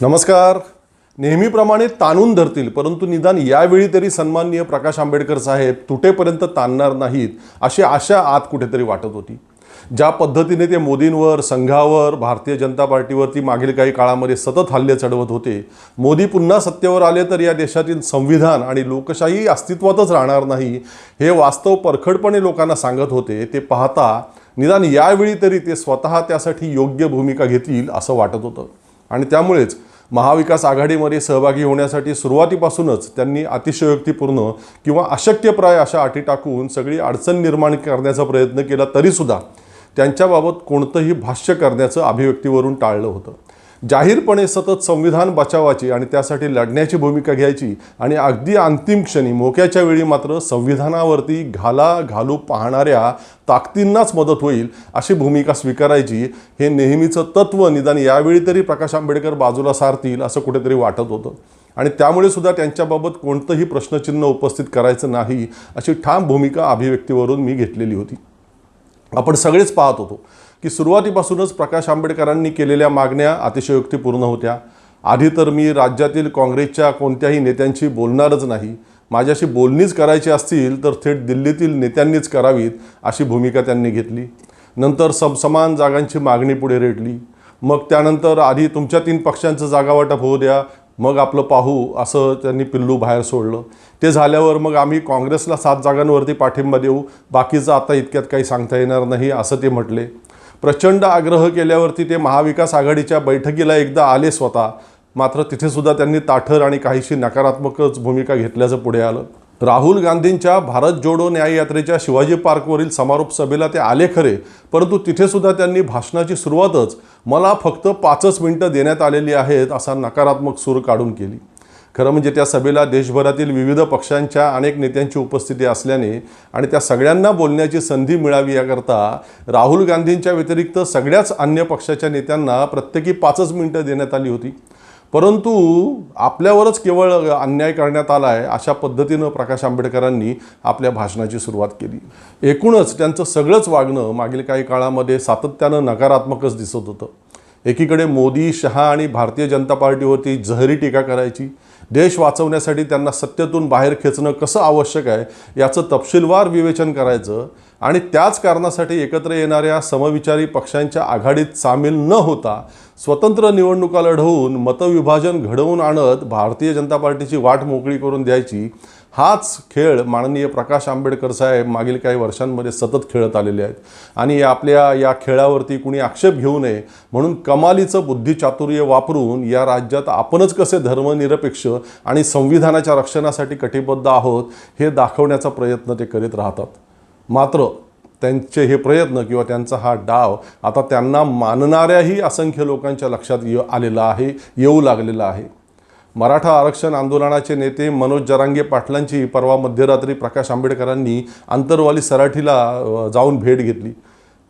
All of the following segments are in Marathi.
नमस्कार. नेहमीप्रमाणे ताणून धरतील परंतु निदान यावेळी तरी सन्माननीय प्रकाश आंबेडकर साहेब तुटेपर्यंत ताणणार नाहीत अशी आशा आत कुठेतरी वाटत होती. ज्या पद्धतीने ते मोदींवर संघावर भारतीय जनता पार्टीवरती मागील काही काळामध्ये सतत हल्ले चढवत होते मोदी पुन्हा सत्तेवर आले तर या देशातील संविधान आणि लोकशाही अस्तित्वातच राहणार नाही हे वास्तव परखडपणे लोकांना सांगत होते ते पाहता निदान यावेळी तरी ते स्वतः त्यासाठी योग्य भूमिका घेतील असं वाटत होतं. आणि त्यामुळेच महाविकास आघाडीमध्ये सहभागी होण्यासाठी सुरुवातीपासूनच त्यांनी अतिशयोक्तीपूर्ण किंवा अशक्यप्राय अशा अटी टाकून सगळी अडचण निर्माण करण्याचा प्रयत्न केला तरीसुद्धा त्यांच्याबाबत कोणतंही भाष्य करण्याचं अभिव्यक्तीवरून टाळलं होतं. जाहीरपणे सतत संविधान बचावाची आणि त्यासाठी लढण्याची भूमिका घ्यायची आणि अगदी अंतिम क्षणी मोक्याच्या वेळी मात्र संविधानावरती घाला घालू पाहणाऱ्या ताकदींनाच मदत होईल अशी भूमिका स्वीकारायची. हे नेहमीचं तत्त्व निदान यावेळी तरी प्रकाश आंबेडकर बाजूला सारतील असं कुठेतरी वाटत होतं. आणि त्यामुळे सुद्धा त्यांच्याबाबत कोणतंही प्रश्नचिन्ह उपस्थित करायचं नाही अशी ठाम भूमिका अभिव्यक्तीवरून मी घेतलेली होती. आपण सगळेच पाहत होतो. की सुरुवातीपासूनच प्रकाश आंबेडकरांनी केलेल्या मागण्या अतिशयोक्तीपूर्ण होत्या. आधी तर मी राज्यातील काँग्रेसच्या कोणत्याही नेत्यांशी बोलणारच नाही. माझ्याशी बोलणीच करायची असतील तर थेट दिल्लीतील नेत्यांनीच करावीत अशी भूमिका त्यांनी घेतली. नंतर समसमान जागांची मागणी पुढे रेटली. मग त्यानंतर आधी तुमच्या तीन पक्षांचं जागावाटप होऊ द्या मग आपलं पाहू असं त्यांनी पिल्लू बाहेर सोडलं. ते झाल्यावर मग आम्ही काँग्रेसला सात जागांवरती पाठिंबा देऊ बाकीचं आता इतक्यात काही सांगता येणार नाही असं ते म्हटले. प्रचंड आग्रह केल्यावरती ते महाविकास आघाडीच्या बैठकीला एकदा आले स्वतः. मात्र तिथेसुद्धा त्यांनी ताठर आणि काहीशी नकारात्मकच भूमिका घेतल्याचं पुढे आलं. राहुल गांधींच्या भारत जोडो न्याययात्रेच्या शिवाजी पार्कवरील समारोप सभेला ते आले खरे परंतु तिथेसुद्धा त्यांनी भाषणाची सुरुवातच मला फक्त पाचच मिनटं देण्यात आलेली आहेत असा नकारात्मक सूर काढून केली. खरं म्हणजे त्या सभेला देशभरातील विविध पक्षांच्या अनेक नेत्यांची उपस्थिती असल्याने आणि त्या सगळ्यांना बोलण्याची संधी मिळावी याकरता राहुल गांधींच्या व्यतिरिक्त सगळ्याच अन्य पक्षाच्या नेत्यांना प्रत्येकी पाचच मिनटं देण्यात आली होती. परंतु आपल्यावरच केवळ अन्याय करण्यात आला आहे अशा पद्धतीनं प्रकाश आंबेडकरांनी आपल्या भाषणाची सुरुवात केली. एकूणच त्यांचं सगळंच वागणं मागील काही काळामध्ये सातत्यानं नकारात्मकच दिसत होतं. एकीकडे मोदी शहा आणि भारतीय जनता पार्टीवरती जहरी टीका करायची देश वाचवण्यासाठी त्यांना सत्तेतून बाहेर खेचणं कसं आवश्यक आहे याचं तपशीलवार विवेचन करायचं आणि त्याच कारणासाठी एकत्र येणाऱ्या समविचारी पक्षांच्या आघाडीत सामील न होता स्वतंत्र निवडणुका लढवून मतविभाजन घडवून आणत भारतीय जनता पार्टीची वाट मोकळी करून द्यायची हाच खेळ माननीय प्रकाश आंबेडकर साहेब मागील काही वर्षांमध्ये सतत खेळत आलेले आहेत. आणि आपल्या या खेळावरती कुणी आक्षेप घेऊ नये म्हणून कमालीचं बुद्धिचातुर्य वापरून या राज्यात आपणच कसे धर्मनिरपेक्ष आणि संविधानाच्या रक्षणासाठी कटिबद्ध आहोत हे दाखवण्याचा प्रयत्न ते करीत राहतात. मात्र त्यांचे हे प्रयत्न किंवा त्यांचा हा डाव आता त्यांना मानणाऱ्याही असंख्य लोकांच्या लक्षात ये आलेला आहे येऊ लागलेला आहे. मराठा आरक्षण आंदोलनाचे नेते मनोज जरांगे पाटलांची परवा मध्यरात्री प्रकाश आंबेडकरांनी आंतरवाली सराठीला जाऊन भेट घेतली.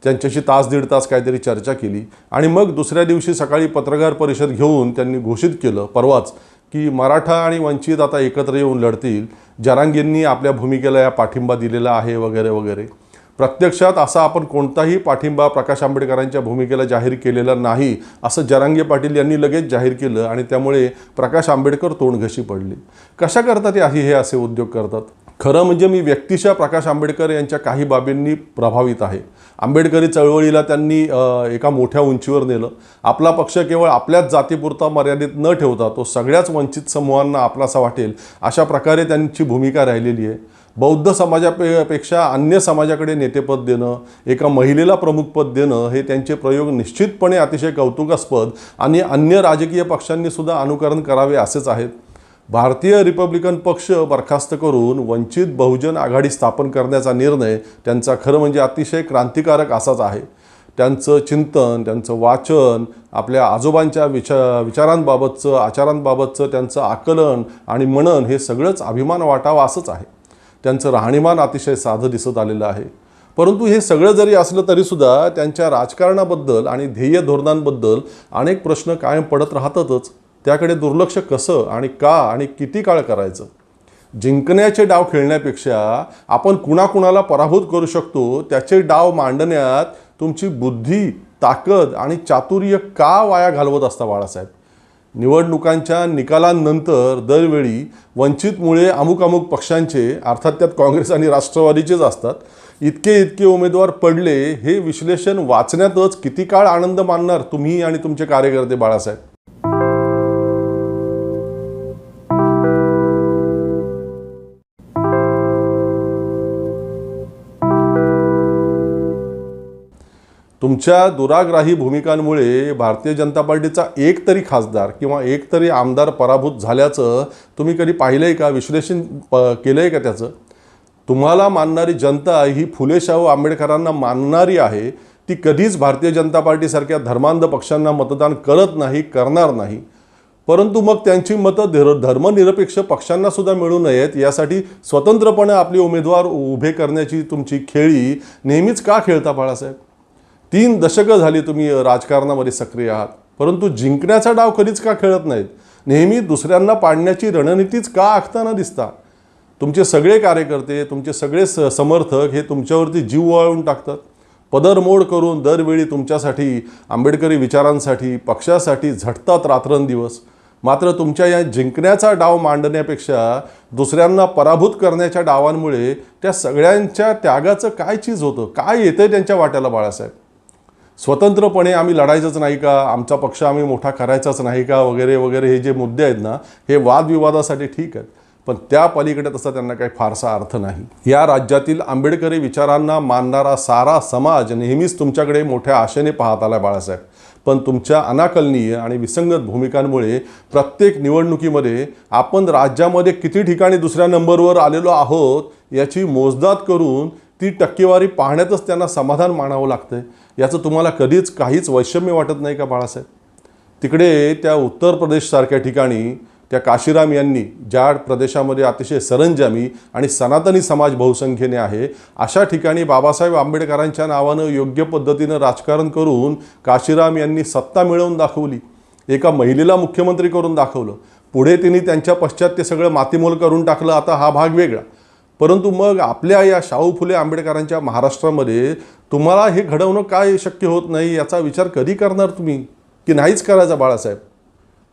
त्यांच्याशी तास दीड तास काहीतरी चर्चा केली आणि मग दुसऱ्या दिवशी सकाळी पत्रकार परिषद घेऊन त्यांनी घोषित केलं परवाच की मराठा आणि वंचित आता एकत्र येऊन लढतील. जरांगींनी आपल्या भूमिकेला या पाठिंबा दिलेला आहे वगैरे वगैरे. प्रत्यक्षात असा आपण कोणताही पाठिंबा प्रकाश आंबेडकरांच्या भूमिकेला जाहीर केलेला नाही असं जरांगे पाटील यांनी लगेच जाहीर केलं आणि त्यामुळे प्रकाश आंबेडकर तोंडघशी पडले. कशा करतात हे असे उद्योग करतात? खरं म्हणजे मी व्यक्तिशः प्रकाश आंबेडकर यांच्या काही बाबींनी प्रभावित आहे. आंबेडकरी चळवळीला त्यांनी एका मोठ्या उंचीवर नेलं. आपला पक्ष केवळ आपल्याच जातीपुरता मर्यादित न ठेवता तो सगळ्याच वंचित समूहांना आपलासा वाटेल अशा प्रकारे त्यांची भूमिका राहिलेली आहे. बौद्ध समाजापे पेक्षा अन्य समाजाकडे नेतेपद देणं एका महिलेला प्रमुखपद देणं हे त्यांचे प्रयोग निश्चितपणे अतिशय कौतुकास्पद आणि अन्य राजकीय पक्षांनीसुद्धा अनुकरण करावे असेच आहेत. भारतीय रिपब्लिकन पक्ष बरखास्त करून वंचित बहुजन आघाडी स्थापन करण्याचा निर्णय त्यांचा खरं म्हणजे अतिशय क्रांतिकारक असाच आहे. त्यांचं चिंतन त्यांचं वाचन आपल्या आजोबांच्या विचा विचारांबाबतचं आचारांबाबतचं त्यांचं आकलन आणि मनन हे सगळंच अभिमान वाटावं असंच आहे. त्यांचं राहणीमान अतिशय साधं दिसत आलेलं आहे. परंतु हे सगळं जरी असलं तरीसुद्धा त्यांच्या राजकारणाबद्दल आणि ध्येय धोरणांबद्दल अनेक प्रश्न कायम पडत राहतातच. त्याकडे दुर्लक्ष कसं आणि का आणि किती काळ करायचं? जिंकण्याचे डाव खेळण्यापेक्षा आपण कुणाकुणाला पराभूत करू शकतो त्याचे डाव मांडण्यात तुमची बुद्धी ताकद आणि चातुर्य का वाया घालवत असता बाळासाहेब? निवडणुकांच्या निकालांनंतर दरवेळी वंचितमुळे अमुक अमुक पक्षांचे अर्थात त्यात काँग्रेस आणि राष्ट्रवादीचेच असतात इतके इतके उमेदवार पडले हे विश्लेषण वाचण्यातच किती काळ आनंद मानणार तुम्ही आणि तुमचे कार्यकर्ते बाळासाहेब? तुमच्या दुराग्राही भूमिकांमुळे भारतीय जनता पार्टीचा एक तरी खासदार किंवा एक तरी आमदार पराभूत झाल्याचं तुम्ही कधी पाहिलं आहे का? विश्लेषण प केलं आहे का त्याचं? तुम्हाला मानणारी जनता ही फुले शाहू आंबेडकरांना मानणारी आहे. ती कधीच भारतीय जनता पार्टीसारख्या धर्मांध पक्षांना मतदान करत नाही करणार नाही. परंतु मग त्यांची मतं धर धर्मनिरपेक्ष पक्षांना सुद्धा मिळू नयेत. यासाठी स्वतंत्रपणे आपले उमेदवार उभे करण्याची तुमची खेळी नेहमीच का खेळता बाळासाहेब? तीन दशकं झाली तुम्ही राजकारणामध्ये सक्रिय आहात. परंतु जिंकण्याचा डाव कधीच का खेळत नाहीत? नेहमी दुसऱ्यांना पाडण्याची रणनीतीच का आखताना दिसता तुमचे सगळे कार्यकर्ते तुमचे सगळे स समर्थक हे तुमच्यावरती जीव वाळवून टाकतात. पदरमोड करून दरवेळी तुमच्यासाठी आंबेडकरी विचारांसाठी पक्षासाठी झटतात रात्रंदिवस. मात्र तुमच्या या जिंकण्याचा डाव मांडण्यापेक्षा दुसऱ्यांना पराभूत करण्याच्या डावांमुळे त्या सगळ्यांच्या त्यागाचं काय चीज होतं? काय येतं त्यांच्या वाट्याला बाळासाहेब? स्वतंत्रपणे आम्ही लढायचंच नाही का? आमचा पक्ष आम्ही मोठा करायचाच नाही का? वगैरे वगैरे हे जे मुद्दे आहेत ना हे वादविवादासाठी ठीक आहेत. पण त्या पलीकडे तसा त्यांना काही फारसा अर्थ नाही. या राज्यातील आंबेडकरी विचारांना मानणारा सारा समाज नेहमीच तुमच्याकडे मोठ्या आशेने पाहत आला बाळासाहेब. पण तुमच्या अनाकलनीय आणि विसंगत भूमिकांमुळे प्रत्येक निवडणुकीमध्ये आपण राज्यामध्ये किती ठिकाणी दुसऱ्या नंबरवर आलेलो आहोत याची मोजदाद करून ती टक्केवारी पाहण्यातच त्यांना समाधान मानावं लागतं आहे याचं तुम्हाला कधीच काहीच वैषम्य वाटत नाही का बाळासाहेब? तिकडे त्या उत्तर प्रदेशसारख्या ठिकाणी त्या काशीराम यांनी ज्या प्रदेशामध्ये अतिशय सरंजामी आणि सनातनी समाज बहुसंख्येने आहे अशा ठिकाणी बाबासाहेब आंबेडकरांच्या नावानं योग्य पद्धतीनं राजकारण करून काशीराम यांनी सत्ता मिळवून दाखवली. एका महिलेला मुख्यमंत्री करून दाखवलं. पुढे तिने त्यांच्या पश्चात ते सगळं मातीमोल करून टाकलं. आता हा भाग वेगळा. परंतु मग आपल्या या शाहू फुले आंबेडकरांच्या महाराष्ट्रामध्ये तुम्हाला हे घडवणं काय शक्य होत नाही याचा विचार कधी करणार तुम्ही? की नाहीच करायचा बाळासाहेब?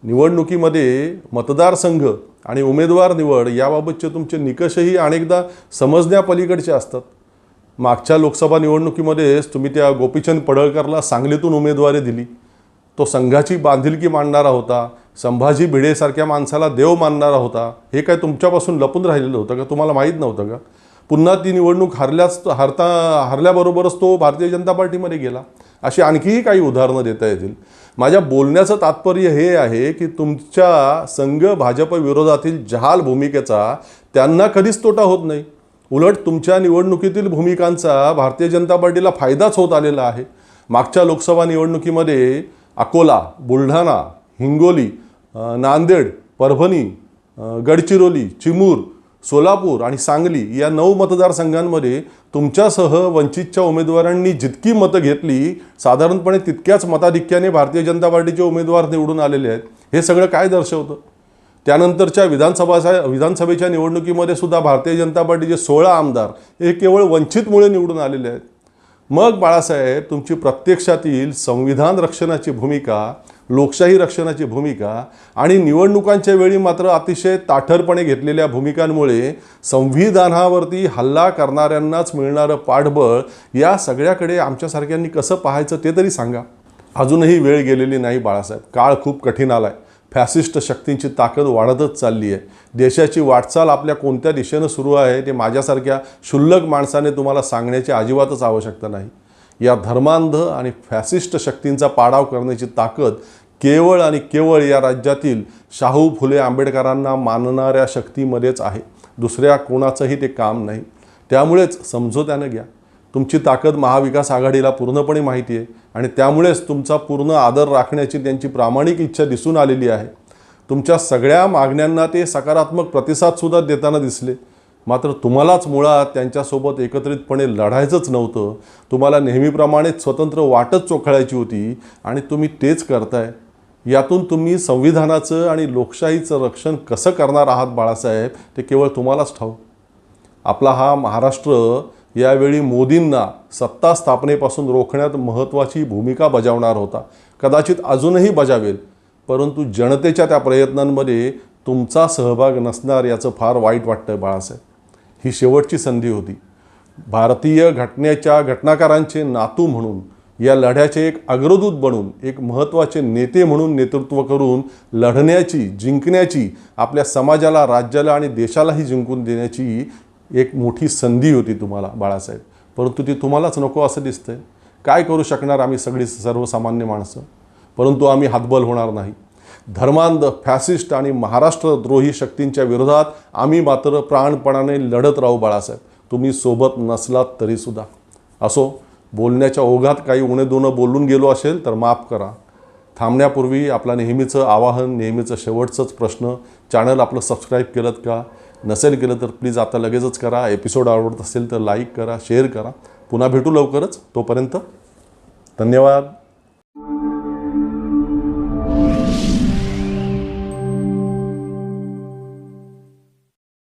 निवडणुकीमध्ये मतदारसंघ आणि उमेदवार निवड याबाबतचे तुमचे निकषही अनेकदा समजण्यापलीकडचे असतात. मागच्या लोकसभा निवडणुकीमध्येच तुम्ही त्या गोपीचंद पडळकरला सांगलीतून उमेदवारी दिली. तो संघाची बांधिलकी मांडणारा होता. संभाजी भिडेसारख्या माणसाला देव मानणारा होता. हे काय तुमच्यापासून लपून राहिलेलं होतं का? तुम्हाला माहीत नव्हतं का? पुन्हा ती निवडणूक हरल्याच हरता हरल्याबरोबरच तो भारतीय जनता पार्टीमध्ये गेला. अशी आणखीही काही उदाहरणं देता येतील. माझ्या बोलण्याचं तात्पर्य हे आहे की तुमच्या संघ भाजप विरोधातील जहाल भूमिकेचा त्यांना कधीच तोटा होत नाही. उलट तुमच्या निवडणुकीतील भूमिकांचा भारतीय जनता पार्टीला फायदाच होत आलेला आहे. मागच्या लोकसभा निवडणुकीमध्ये अकोला बुलढाणा हिंगोली नांदेड परभणी गडचिरोली चिमूर सोलापूर आणि सांगली या नऊ मतदारसंघांमध्ये तुमच्यासह वंचितच्या उमेदवारांनी जितकी मतं घेतली साधारणपणे तितक्याच मताधिक्याने भारतीय जनता पार्टीचे उमेदवार निवडून आलेले आहेत. हे सगळं काय दर्शवतं? त्यानंतरच्या विधानसभाच्या विधानसभेच्या निवडणुकीमध्ये सुद्धा भारतीय जनता पार्टीचे सोळा आमदार हे केवळ वंचितमुळे निवडून आलेले आहेत. मग बाळासाहेब तुमची प्रत्यक्षातील संविधान रक्षणाची भूमिका लोकशाही रक्षणाची भूमिका आणि निवडणुकांच्या वेळी मात्र अतिशय ताठरपणे घेतलेल्या भूमिकांमुळे संविधानावरती हल्ला करणाऱ्यांनाच मिळणारं पाठबळ या सगळ्याकडे आमच्यासारख्यांनी कसं पाहायचं ते तरी सांगा. अजूनही वेळ गेलेली नाही बाळासाहेब. काळ खूप कठीण आला आहे फॅसिस्ट शक्तींची ताकद वाढतच चालली आहे. देशाची वाटचाल आपल्या कोणत्या दिशेनं सुरू आहे ते माझ्यासारख्या क्षुल्लक माणसाने तुम्हाला सांगण्याची अजिबातच आवश्यकता नाही. या धर्मांध आणि फॅसिस्ट शक्तींचा पाडाव करण्याची ताकद केवळ आणि केवळ या राज्यातील शाहू फुले आंबेडकरांना मानणाऱ्या शक्तीमध्येच आहे. दुसऱ्या कोणाचंही ते काम नाही. त्यामुळेच समजोत्यानं घ्या. तुमची ताकद महाविकास आघाडीला पूर्णपणे माहिती आहे आणि त्यामुळेच तुमचा पूर्ण आदर राखण्याची त्यांची प्रामाणिक इच्छा दिसून आलेली आहे. तुमच्या सगळ्या मागण्यांना ते सकारात्मक प्रतिसादसुद्धा देताना दिसले. मात्र तुम्हालाच मुळात त्यांच्यासोबत एकत्रितपणे लढायचंच नव्हतं. तुम्हाला नेहमीप्रमाणेच स्वतंत्र वाटच चोखळायची होती आणि तुम्ही तेच करताय. यातून तुम्ही संविधानाचं आणि लोकशाहीचं रक्षण कसं करणार आहात बाळासाहेब ते केवळ तुम्हालाच ठाऊ आपला हा महाराष्ट्र यावेळी मोदींना सत्ता स्थापनेपासून रोखण्यात महत्त्वाची भूमिका बजावणार होता. कदाचित अजूनही बजावेल परंतु जनतेच्या त्या प्रयत्नांमध्ये तुमचा सहभाग नसणार याचं फार वाईट वाटतं बाळासाहेब. ही शेवटची संधी होती. भारतीय घटनेच्या घटनाकारांचे नातू म्हणून या लढ्याचे एक अग्रदूत बनून एक महत्त्वाचे नेते म्हणून नेतृत्व करून लढण्याची जिंकण्याची आपल्या समाजाला राज्याला आणि देशालाही जिंकून देण्याची एक मोठी संधी होती तुम्हाला बाळासाहेब. परंतु ती तुम्हालाच नको असं दिसतंय. काय करू शकणार आम्ही सगळी सर्वसामान्य माणसं? परंतु आम्ही हातबल होणार नाही. धर्मांध फॅसिस्ट आणि महाराष्ट्रद्रोही शक्तींच्या विरोधात आम्ही मात्र प्राणपणाने लढत राहू बाळासाहेब. तुम्ही सोबत नसलात तरीसुद्धा. असो बोलण्याच्या ओघात काही उणे दोनं बोलून गेलो असेल तर माफ करा. थांबण्यापूर्वी आपला नेहमीचं आवाहन नेहमीचं शेवटचंच प्रश्न. चॅनल आपलं सबस्क्राईब केलं का? नसेल केलं तर प्लीज आता लगेचच करा. एपिसोड आवडत असेल तर लाईक करा शेअर करा. पुन्हा भेटू लवकरच. तोपर्यंत धन्यवाद.